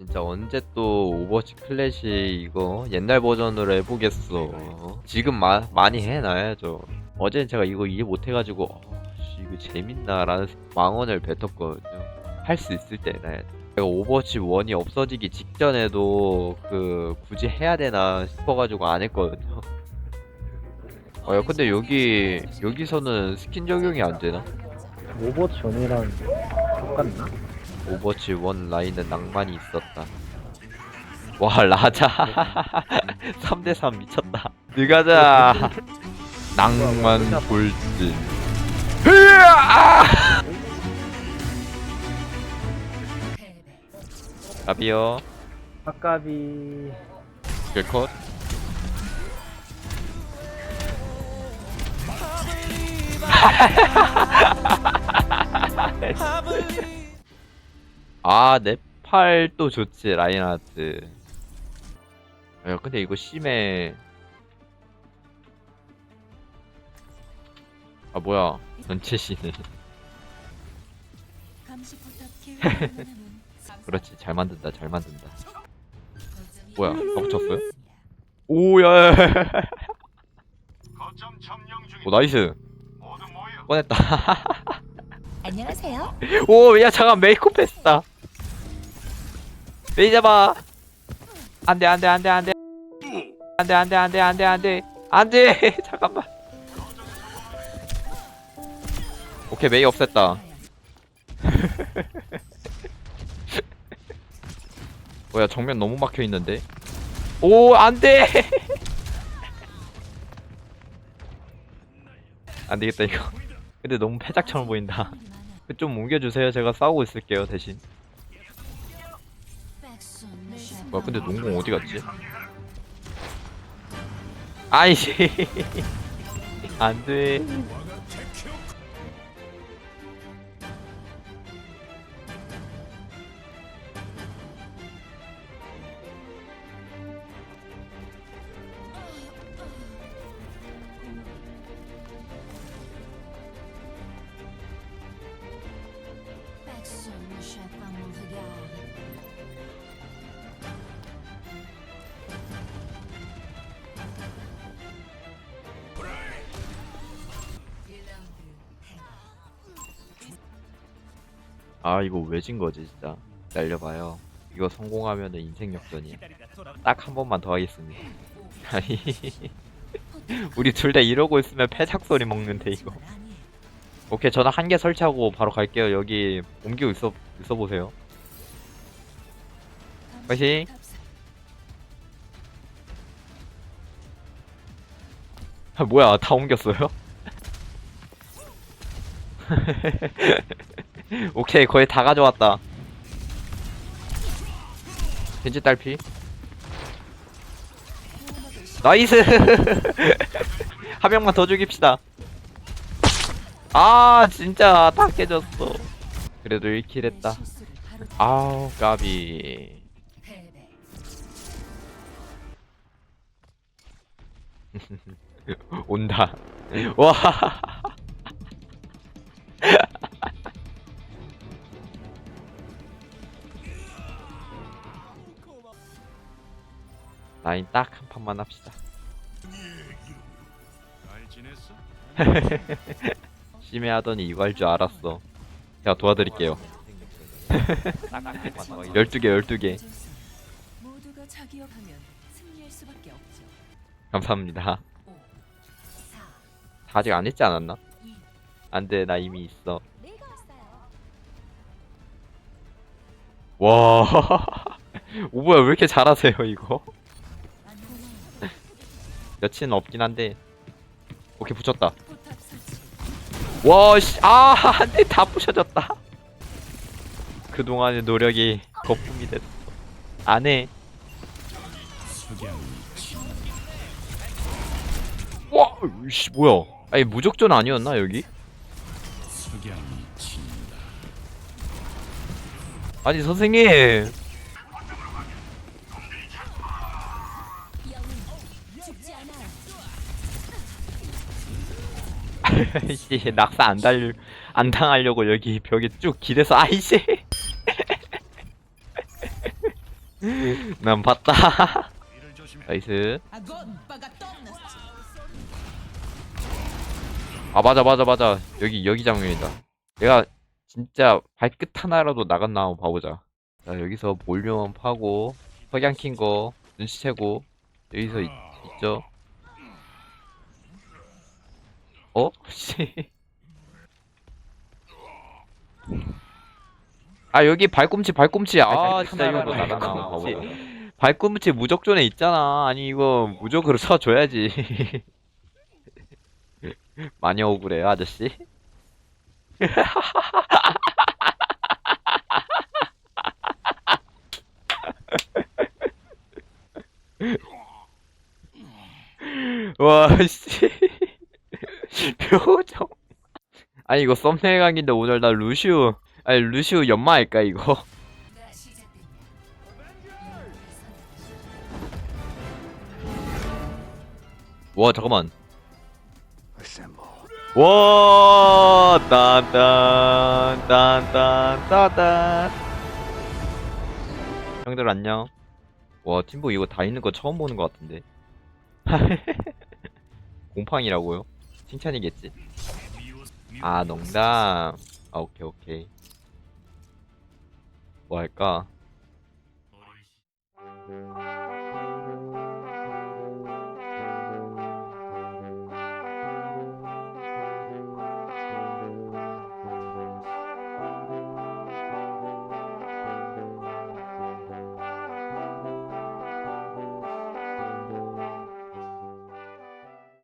진짜 언제 또 오버워치 클래식 이거 옛날 버전으로 해보겠어. 지금 마, 많이 해놔야죠. 어제는 제가 이거 이해 못해가지고 어, 씨, 이거 재밌나 라는 망언을 뱉었거든요. 할 수 있을 때 해놔야 돼. 제가 오버워치 1이 없어지기 직전에도 그 굳이 해야 되나 싶어가지고 안 했거든요. 어, 야, 근데 여기 여기서는 스킨 적용이 안 되나? 오버워치 전이랑 똑같나? 오버워치 1 라인은 낭만이 있었다. 와 라자 3대3 미쳤다. 들어가자. 낭만 돌진. 흐아! 가비요. 아까비 킬컷. 아, 내 팔도 좋지, 라인하트. 야, 근데 이거 심해. 아, 뭐야. 전체 시네. 그렇지, 잘 만든다, 잘 만든다. 뭐야, 멈췄어요? 오, 야, 야, 야, 야. 거점 점령 중이다. 오, 나이스. 꺼냈다. 안녕하세요. 오, 야, 잠깐, 메이크업 했다. 메이 잡아. 안 돼, 안 돼, 안 돼, 안 돼. 안 돼, 안 돼, 안 돼, 안 돼, 안 돼. 안 돼, 잠깐만. 오케이, 메이 없앴다. 뭐야, 정면 너무 막혀 있는데. 오, 안 돼. 안 되겠다, 이거. 근데 너무 패작처럼 보인다. 좀 옮겨주세요. 제가 싸우고 있을게요, 대신. 뭐야, 근데 농공 어디 갔지? 아이씨. 안 돼. Personne ne chape à mon regard. 아, 이거 왜 진 거지, 진짜. 날려봐요. 이거 성공하면은 인생 역전이야. 딱 한 번만 더 하겠습니다. 아니. 우리 둘 다 이러고 있으면 패작 소리 먹는데, 이거. 오케이, 저는 한 개 설치하고 바로 갈게요. 여기 옮기고 있어, 있어 보세요. 파이팅! 아, 뭐야, 다 옮겼어요? 오케이, 거의 다 가져왔다. 벤지 딸피. 나이스! 한 명만 더 죽입시다. 아, 진짜 다 깨졌어. 그래도 1킬 했다. 아우, 까비. 온다. 와. 라인 딱 한 판만 합시다. 잘 지냈어? 심해하더니 이거 할 줄 알았어. 제가 도와드릴게요. 12개, 12개. 모두가 자기역하면 승리할 수밖에 없죠. 감사합니다. 다 아직 안 했지 않았나? 안 돼, 나 이미 있어. 내가 왔어요. 와. 오, 뭐야, 왜 이렇게 잘하세요, 이거? 여친 없긴 한데. 오케이, 붙였다. 포탑 설치. 와, 씨, 아, 안 돼, 다 부셔졌다. 그동안의 노력이 거품이 됐어. 안 해. 와, 씨, 뭐야. 아니, 무적전 아니었나, 여기? 아니, 선생님. 씨 낙사 안 달려 안 당하려고 여기 벽에 쭉 기대서 아이씨. 난 봤다. 나이스. 아 맞아 맞아 맞아. 여기 여기 장면이다. 내가 진짜 발끝 하나라도 나갔나 한번 봐보자. 자 여기서 볼륨 파고 석양 킨거 눈치채고 여기서 있, 있죠? 어? 씨. 아 여기 발꿈치 발꿈치. 아 진짜 이거 뭐 나가나 한번 봐보자 발꿈치. 무적존에 있잖아. 아니 이거 무적으로 쳐줘야지. 많이 억울해요 아저씨. 와씨 표정 아니 이거 썸네일 각인데 오늘 나 루시우 아니 루시우 연마할까 이거 와 잠깐만 와, 딴딴, 딴딴, 따단. 형들 안녕. 와, 팀보 이거 다 있는 거 처음 보는 것 같은데. 공팡이라고요? 칭찬이겠지. 아, 농담. 아, 오케이, 오케이. 뭐 할까?